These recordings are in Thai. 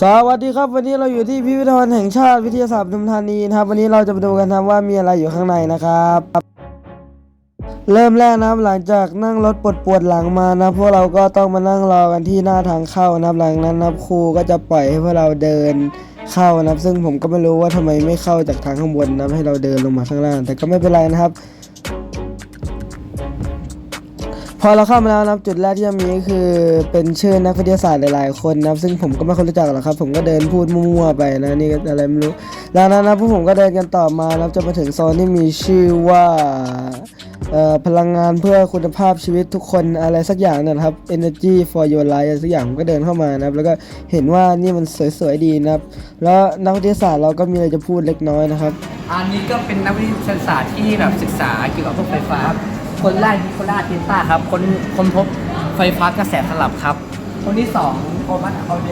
สวัสดีครับวันนี้เราอยู่ที่พิพิธภัณฑ์แห่งชาติวิทยาศาสตร์ปทุมธานีนะครับ วันนี้เราจะมาดูกันนะว่ามีอะไรอยู่ข้างในนะครับ เริ่มแรกนะครับหลังจากนั่งรถปวดปวดหลังมานะพวกเราก็ต้องมานั่งรอกันที่หน้าทางเข้านะครับหลังนั้นนะครับครูก็จะปล่อยให้พวกเราเดินเข้านะครับ ซึ่งผมก็ไม่รู้ว่าทำไมไม่เข้าจากทางข้างบนนับให้เราเดินลงมาข้างล่าง แต่ก็ไม่เป็นไรนะครับ พอเราเข้ามาแล้วนะครับจุดแรกที่จะมีคือเป็นชื่อนักวิทยาศาสตร์หลายๆคนนะครับ ซึ่งผมก็ไม่ค่อยรู้จักหรอกครับ ผมก็เดินพูดมั่วๆไปนะนี่ก็อะไรไม่รู้แล้วนั้นนะพวกผมก็เดินกันต่อมานะครับจะมาถึงโซนที่มีชื่อว่าพลังงานเพื่อคุณภาพชีวิตทุกคนอะไรสักอย่างนะครับ energy for your life อะไรสักอย่างผมก็เดินเข้ามานะครับ แล้วก็เห็นว่านี่มันสวยๆดีนะครับ แล้วนักวิทยาศาสตร์เราก็มีอะไรจะพูดเล็กน้อยนะครับ อันนี้ก็เป็นนักวิทยาศาสตร์ที่แบบศึกษาเกี่ยวกับพวกไฟฟ้า คนแรกนิโคลัสเทสลาครับคนคนพบไฟฟ้ากระแสสลับครับ คนที่สองโทมัสเขาเด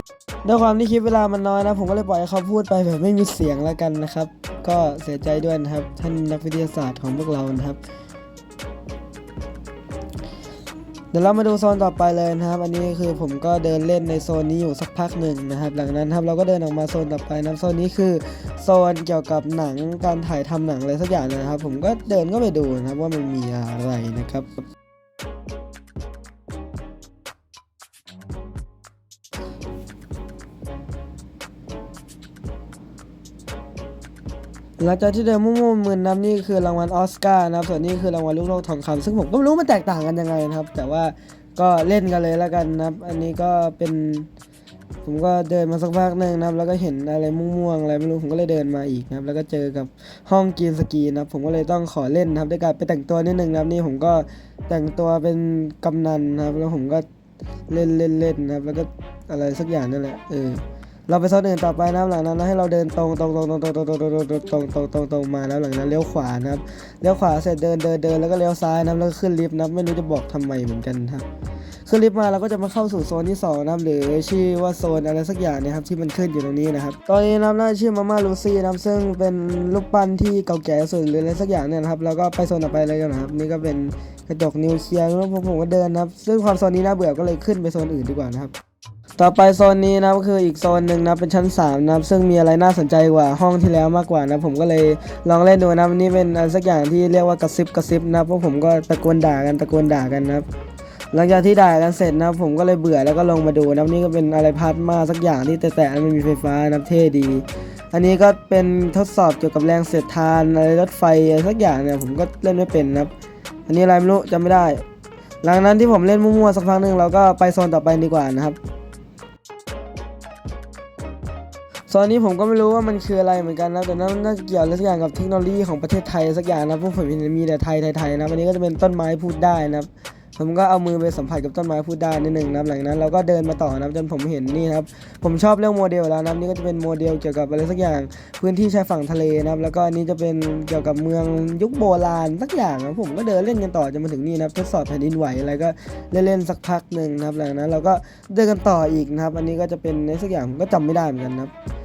ด้วยความที่คลิปเวลามันน้อยนะ ผมก็เลยปล่อยให้เขาพูดไปแบบไม่มีเสียงแล้วกันนะครับ ก็เสียใจด้วยนะครับ ท่านนักวิทยาศาสตร์ของพวกเรานะครับ เดี๋ยวเรามาดูโซนต่อไปเลยนะครับ อันนี้คือผมก็เดินเล่นในโซนนี้อยู่สักพักหนึ่งนะครับ หลังนั้นครับเราก็เดินออกมาโซนต่อไปนะครับโซนนี้คือโซนเกี่ยวกับหนังการถ่ายทำหนังอะไรสักอย่างนะครับ ผมก็เดินก็ไปดูนะครับว่ามันมีอะไรนะครับ หลังจากที่เดินมุ่งๆมืนนับนี่คือรางวัลออสการ์นะครับส่วนนี้คือรางวัลลูกโลกทองคำซึ่งผมก็ไม่รู้มันแตกต่างกันยังไงนะครับ แต่ว่าก็เล่นกันเลยแล้วกันนะครับ อันนี้ก็เป็น ผมก็เดินมาสักพักหนึ่งนะครับ แล้วก็เห็นอะไรม่วงๆอะไรไม่รู้ผมก็เลยเดินมาอีกนะครับ แล้วก็เจอกับห้องกินสกีนะครับ ผมก็เลยต้องขอเล่นนะครับด้วยการไปแต่งตัวนิดนึงนะครับ นี่ผมก็แต่งตัวเป็นกำนันนะครับ แล้วผมก็เล่นเล่นเล่นนะครับ แล้วก็อะไรสักอย่างนั่นแหละเออ เราไปโซนอื่นต่อไปนะครับหลังนั้นนะให้เราเดินตรงตรงตรงตรงตรงตรงตรงตรงตรงตรงตรงตรงตรงตรงมาแล้วหลังนั้นเลี้ยวขวานะครับเลี้ยวขวาเสร็จเดินเดินเดินแล้วก็เลี้ยวซ้ายนะครับแล้วก็ขึ้นลิฟต์นะครับไม่รู้จะบอกทำไมเหมือนกันครับขึ้นลิฟต์มาเราก็จะมาเข้าสู่โซนที่สองนะครับหรือชื่อว่าโซนอะไรสักอย่างเนะครับที่มันขึ้นอยู่ตรงนี้นะครับตอนนี้นะครับน่าชื่อมาม่าลูซี่นะครับซึ่งเป็นรูปปั้นที่เก่าแก่สุดหรืออะไรสักอย่างเนี่ยนะครับแล้วก็ไปโซนต่อไปเลยกันนะครับนี่ก็เป็นกระจกนิวเคลียร์แล้วผมผมก็เดินนะครับซึ่งความโซนนี้น่าเบื่อก็เลยขึ้นไปโซนอื่นดีกว่านะครับ ต่อไปโซนนี้นะครับคืออีกโซนหนึ่งนะเป็นชั้น3นะซึ่งมีอะไรน่าสนใจกว่าห้องที่แล้วมากกว่านะผมก็เลยลองเล่นดูนะวันนี้เป็นอะไรสักอย่างที่เรียกว่ากระซิบกระซิบนะเพวกผมก็ตะโกนด่ากันตะโกนด่ากันนะหลังจากที่ด่ากันเสร็จนะผมก็เลยเบื่อแล้วก็ลงมาดูนะนี่ก็เป็นอะไรพาร์ทมาสักอย่างที่แต่แต่มันมีไฟฟ้านะเท่ดี อันนี้ก็เป็นทดสอบเกี่ยวกับแรงเสียดทานอะไรรถไฟสักอย่างเนี่ยผมก็เล่นไม่เป็นนะอันนี้อะไรไม่รู้จำไม่ได้ หลังนั้นที่ผมเล่นมั่วๆสักพักหนึ่งเราก็ไปโซนต่อไปดีกว่านะครับ โซนนี้ผมก็ไม่รู้ว่ามันคืออะไรเหมือนกันนะแต่น่าน่าจะเกี่ยวอะไรสักอย่างกับเทคโนโลยีของประเทศไทยสักอย่างนะพวกผมมีแต่ไทยไทยๆนะวันนี้ก็จะเป็นต้นไม้พูดได้นะครับผมก็เอามือไปสัมผัสกับต้นไม้พูดได้นิดหนึ่งนะหลังนั้นเราก็เดินมาต่อนับจนผมเห็นนี่ครับผมชอบเรื่องโมเดลแล้วนะนี่ก็จะเป็นโมเดลเกี่ยวกับอะไรสักอย่างพื้นที่ชายฝั่งทะเลนะครับแล้วก็อันนี้จะเป็นเกี่ยวกับเมืองยุคโบราณสักอย่างนะผมก็เดินเล่นกันต่อจนมาถึงนี่นะครับทดสอบแผ่นดินไหวอะไรก็เล่นๆสักพักหนึ่งนะครับหลังนั้นเราก็เดินกันต่ออีกนะครับอันนี้ก็จะเป็นในสักอย่างผมก็จำไม่ได้เหมือนกันนะครับ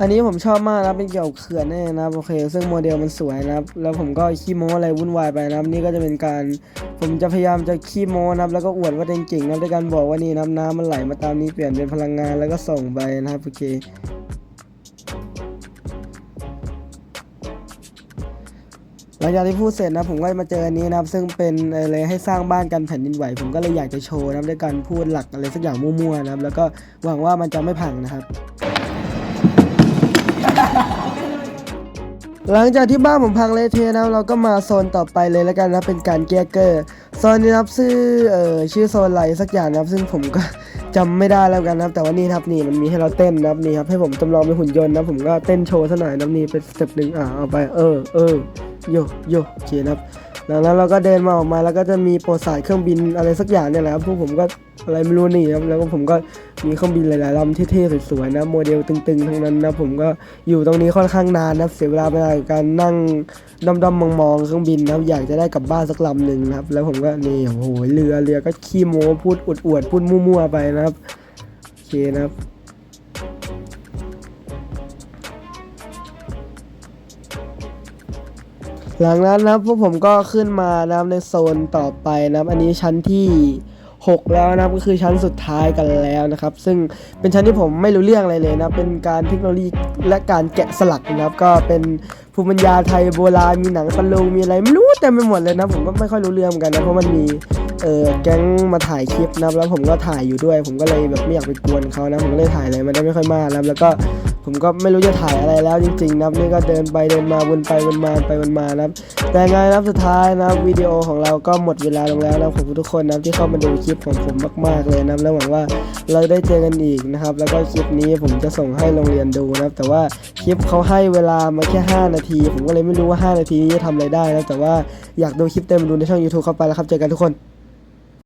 อันนี้ผมชอบมากนะเป็นเกี่ยวกับเขื่อนแน่นะโอเค ซึ่งโมเดลมันสวยนะแล้วผมก็ขี้โม้อะไรวุ่นวายไปนะนี่ก็จะเป็นการผมจะพยายามจะขี้โม้นะแล้วก็อวดว่าเก่งๆนะด้วยการบอกว่านี่นะครับน้ำมันไหลมาตามนี้เปลี่ยนเป็นพลังงานแล้วก็ส่งไปนะครับโอเคหลังจากที่พูดเสร็จนะผมก็มาเจออันนี้นะครับซึ่งเป็นอะไรให้สร้างบ้านกันแผ่นดินไหว ผมก็เลยอยากจะโชว์นะด้วยการพูดหลักอะไรสักอย่างมั่วๆนะครับแล้วก็หวังว่ามันจะไม่พังนะครับ หลังจากที่บ้านผมพังเละเทะนะเราก็มาโซนต่อไปเลยแล้วกันนะเป็นการแก้เกอร์โซนนี้นะครับชื่อเอ่อชื่อโซนอะไรสักอย่างนะครับ ซึ่งผมก็จำไม่ได้แล้วกันนะครับ แต่ว่านี่ครับนี่มันมีให้เราเต้นนะครับนี่ครับให้ผมจำลองเป็นหุ่นยนต์นะผมก็เต้นโชว์ซะหน่อยนะนี่เป็นสเต็ปหนึ่งอ่าเอาไปเออเออ โยโยโอเคครับหลังนั้นเราก็เดินมาออกมาแล้วก็จะมีโปรสายเครื่องบินอะไรสักอย่างเนี่ยแหละครับพวกผมก็อะไรไม่รู้นี่ครับแล้วก็ผมก็มีเครื่องบินหลายๆลำเท่ๆสวยๆนะโมเดลตึงๆทั้งนั้นนะผมก็อยู่ตรงนี้ค่อนข้างนานนะเสียเวลาไปกับการนั่งด้อมๆมองๆเครื่องบินนะอยากจะได้กลับบ้านสักลำหนึ่งนะครับ แล้วผมก็นี่โอ้โหเรือเรือก็ขี้โม้พูดอวดๆพูดมั่วๆไปนะครับโอเคนะครับ หลังนั้นนะครับพวกผมก็ขึ้นมานะครับในโซนต่อไปนะครับ อันนี้ชั้นที่ 6 แล้วนะครับก็คือชั้นสุดท้ายกันแล้วนะครับ ซึ่งเป็นชั้นที่ผมไม่รู้เรื่องอะไรเลยนะเป็นการเทคโนโลยีและการแกะสลักนะครับก็เป็นภูมิปัญญาไทยโบราณมีหนังตะลุงมีอะไรไม่รู้เต็มไปหมดเลยนะผมก็ไม่ค่อยรู้เรื่องเหมือนกันนะเพราะมันมีเออแก๊งมาถ่ายคลิปนะครับแล้วผมก็ถ่ายอยู่ด้วย ผมก็เลยแบบไม่อยากไปกวนเขานะผมก็เลยถ่ายอะไรมาได้ไม่ค่อยมากนะครับแล้วก็ ผมก็ไม่รู้จะถ่ายอะไรแล้วจริงๆนะครับนี่ก็เดินไปเดินมาวนไปวนมาไปวนมานะครับ แต่ไงนะครับสุดท้ายนะครับวิดีโอของเราก็หมดเวลาลงแล้วนะขอบคุณทุกคนนะครับที่เข้ามาดูคลิปของผมมาก ๆเลยนะครับแล้วหวังว่าเราได้เจอกันอีกนะครับ แล้วก็คลิปนี้ผมจะส่งให้โรงเรียนดูนะครับ แต่ว่าคลิปเขาให้เวลามาแค่ 5 นาที ผมก็เลยไม่รู้ว่า 5 นาทีนี้จะทำอะไรได้นะแต่ว่าอยากดูคลิปเต็มดูในช่อง YouTube เข้าไปแล้วครับเจอกันทุกคน